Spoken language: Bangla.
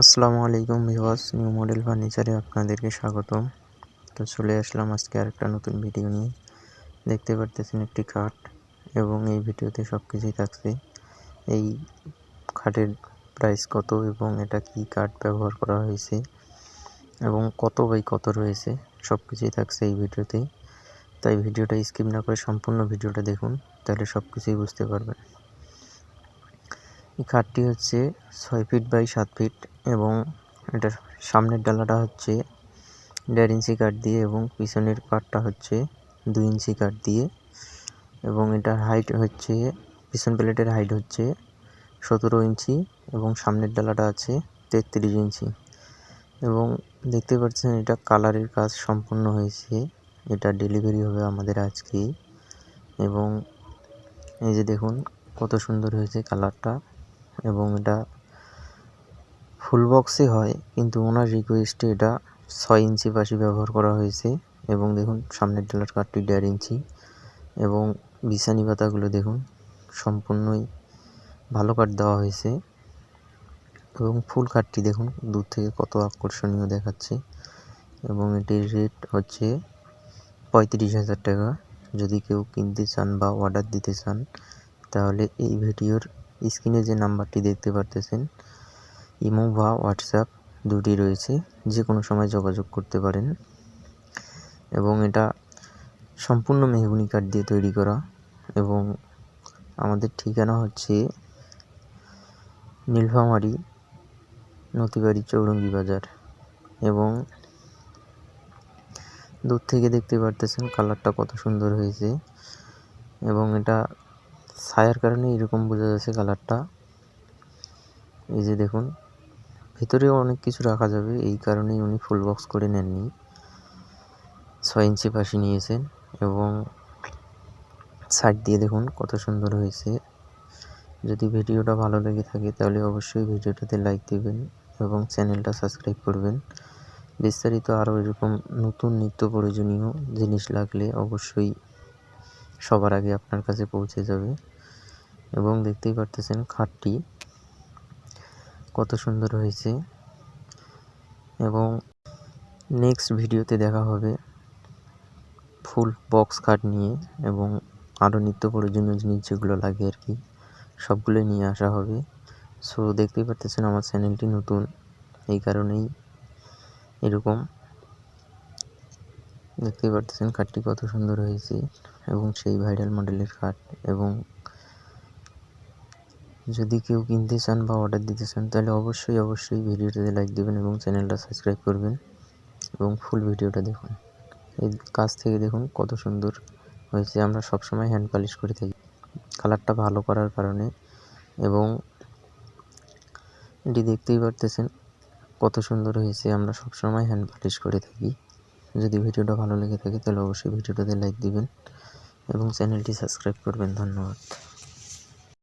আসসালামু আলাইকুম ভিওয়াস নিউ মডেল ফার্নিচারে আপনাদেরকে স্বাগতম। তো চলে আসলাম আজকে আরেকটা নতুন ভিডিও নিয়ে। দেখতে পারতেছেন একটি খাট এবং এই ভিডিওতে সব কিছুই থাকছে। এই খাটের প্রাইস কত এবং এটা কি কাঠ ব্যবহার করা হয়েছে এবং কত বাই কত রয়েছে সব কিছুই থাকছে এই ভিডিওতে। তাই ভিডিওটা স্কিপ না করে সম্পূর্ণ ভিডিওটা দেখুন, তাহলে সব কিছুই বুঝতে পারবেন। এই খাটটি হচ্ছে ছয় ফিট বাই সাত ফিট এবং এটার সামনের ডালাটা হচ্ছে দেড় ইঞ্চি কাঠ দিয়ে এবং পিছনের কাঠটা হচ্ছে দুই ইঞ্চি কাঠ দিয়ে এবং এটার হাইট হচ্ছে, পিছন প্লেটের হাইট হচ্ছে সতেরো ইঞ্চি এবং সামনের ডালাটা আছে তেত্রিশ ইঞ্চি। এবং দেখতে পাচ্ছেন এটা কালারের কাজ সম্পূর্ণ হয়েছে, এটা ডেলিভারি হবে আমাদের আজকে এবং এই যে দেখুন কত সুন্দর হয়েছে কালারটা এবং এটা ফুল বক্সে হয়, কিন্তু ওনার রিকোয়েস্টে এটা ছয় ইঞ্চি পাশি ব্যবহার করা হয়েছে এবং দেখুন, সামনের ডালার কাঠটি দেড় ইঞ্চি এবং বিছানি পাতাগুলো দেখুন, সম্পূর্ণই ভালো কাঠ দেওয়া হয়েছে এবং ফুল কাঠটি দেখুন, দূর থেকে কত আকর্ষণীয় দেখাচ্ছে এবং এটির রেট হচ্ছে পঁয়ত্রিশ হাজার টাকা। যদি কেউ কিনতে চান বা অর্ডার দিতে চান, তাহলে এই ভিডিওর স্ক্রিনে যে নাম্বারটি দেখতে পারতেছেন ইমো বা হোয়াটসঅ্যাপ দুটি রয়েছে যে কোনো সময় যোগাযোগ করতে পারেন। এবং এটা সম্পূর্ণ মেহগুনি কাঠ দিয়ে তৈরি করা এবং আমাদের ঠিকানা হচ্ছে নীলফামারি নতিবাড়ি চৌরঙ্গি বাজার। এবং দূর থেকে দেখতে পারতেছেন কালারটা কত সুন্দর হয়েছে। এবং এটা ছায়ার কারণে এরকম বোঝা যাচ্ছে কালারটা। এই যে দেখুন ভিতরেও অনেক কিছু রাখা যাবে। এই কারণেই উনি ফুল বক্স করে নেননি। ছয় ইঞ্চি পাশি নিয়েছেন এবং সাইড দিয়ে দেখুন কত সুন্দর হয়েছে। যদি ভিডিওটা ভালো লেগে থাকে তাহলে অবশ্যই ভিডিওটাতে লাইক দেবেন এবং চ্যানেলটা সাবস্ক্রাইব করবেন। বিস্তারিত আরও এরকম নতুন নিত্য প্রয়োজনীয় জিনিস লাগলে অবশ্যই সবার আগে আপনার কাছে পৌঁছে যাবে। এবং দেখতেই পারতেছেন খাটটি। কত সুন্দর হয়েছে। এবং নেক্সট ভিডিওতে দেখা হবে ফুল বক্স খাট নিয়ে এবং আরও নিত্য প্রয়োজনীয় জিনিস যেগুলো লাগে আর কি, সবগুলো নিয়ে আসা হবে। সো দেখতেই পারতেছেন আমার চ্যানেলটি নতুন, এই কারণেই এরকম। দেখতেই পারতেছেন খাটটি কত সুন্দর হয়েছে এবং সেই ভাইরাল মডেলের খাট এবং যদি কেউ কিনতে চান বা অর্ডার দিতে চান, তাহলে অবশ্যই অবশ্যই ভিডিওটাতে লাইক দেবেন এবং চ্যানেলটা সাবস্ক্রাইব করবেন এবং ফুল ভিডিওটা দেখুন। এই কাছ থেকে দেখুন কত সুন্দর হয়েছে। আমরা সবসময় হ্যান্ড পালিশ করে থাকি। কালারটা ভালো করার কারণে এবং এটি দেখতেই পারতেছেন কত সুন্দর হয়েছে। আমরা সবসময় হ্যান্ড পালিশ করে থাকি। যদি ভিডিওটা ভালো লেগে থাকে, তাহলে অবশ্যই ভিডিওটাতে লাইক দিবেন এবং চ্যানেলটি সাবস্ক্রাইব করবেন। ধন্যবাদ।